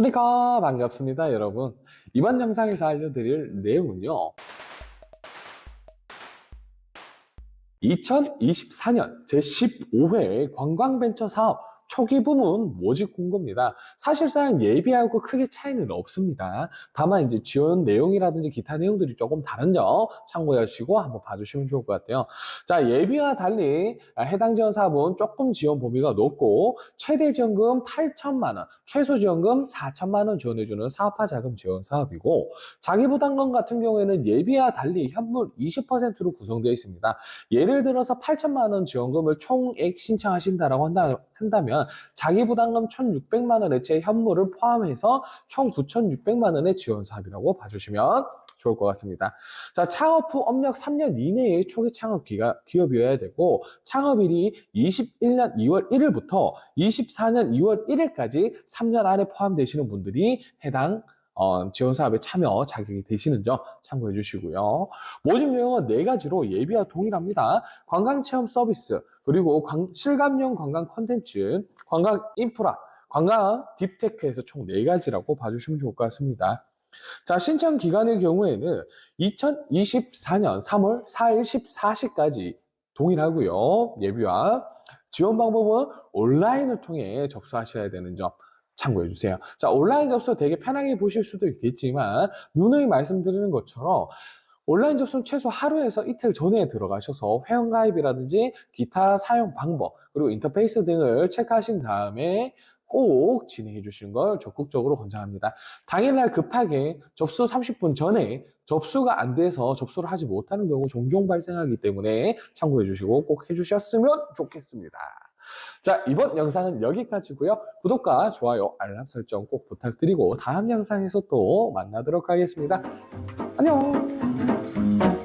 스니커 반갑습니다 여러분. 이번 영상에서 알려드릴 내용은요. 2024년 제15회 관광벤처 사업 초기 부문 모집 공고입니다. 사실상 예비하고 크게 차이는 없습니다. 다만 이제 지원 내용이라든지 기타 내용들이 조금 다른 점 참고해 주시고 한번 봐주시면 좋을 것 같아요. 자, 예비와 달리 해당 지원 사업은 조금 지원 범위가 높고 최대 지원금 8천만 원, 최소 지원금 4천만 원 지원해주는 사업화 자금 지원 사업이고 자기 부담금 같은 경우에는 예비와 달리 현물 20%로 구성되어 있습니다. 예를 들어서 8천만 원 지원금을 총액 신청하신다라고 한다, 한다면 자기 부담금 1,600만 원의 현물을 포함해서 총 9,600만 원의 지원 사업이라고 봐주시면 좋을 것 같습니다. 자, 창업 후 업력 3년 이내의 초기 창업 기가, 기업이어야 되고, 창업일이 21년 2월 1일부터 24년 2월 1일까지 3년 안에 포함되시는 분들이 해당 어, 지원 사업에 참여 자격이 되시는 점 참고해 주시고요. 모집 내용은 네 가지로 예비와 동일합니다. 관광 체험 서비스, 그리고 관- 실감형 관광 콘텐츠, 관광 인프라, 관광 딥테크에서 총 네 가지라고 봐주시면 좋을 것 같습니다. 자, 신청 기간의 경우에는 2024년 3월 4일 14시까지 동일하고요. 예비와 지원 방법은 온라인을 통해 접수하셔야 되는 점 참고해 주세요. 자, 온라인 접수 되게 편하게 보실 수도 있겠지만 누누이 말씀드리는 것처럼 온라인 접수는 최소 하루에서 이틀 전에 들어가셔서 회원가입이라든지 기타 사용 방법 그리고 인터페이스 등을 체크하신 다음에 꼭 진행해 주시는 걸 적극적으로 권장합니다. 당일날 급하게 접수 30분 전에 접수가 안 돼서 접수를 하지 못하는 경우 종종 발생하기 때문에 참고해 주시고 꼭 해 주셨으면 좋겠습니다. 자, 이번 영상은 여기까지고요. 구독과 좋아요, 알람 설정 꼭 부탁드리고 다음 영상에서 또 만나도록 하겠습니다. 안녕!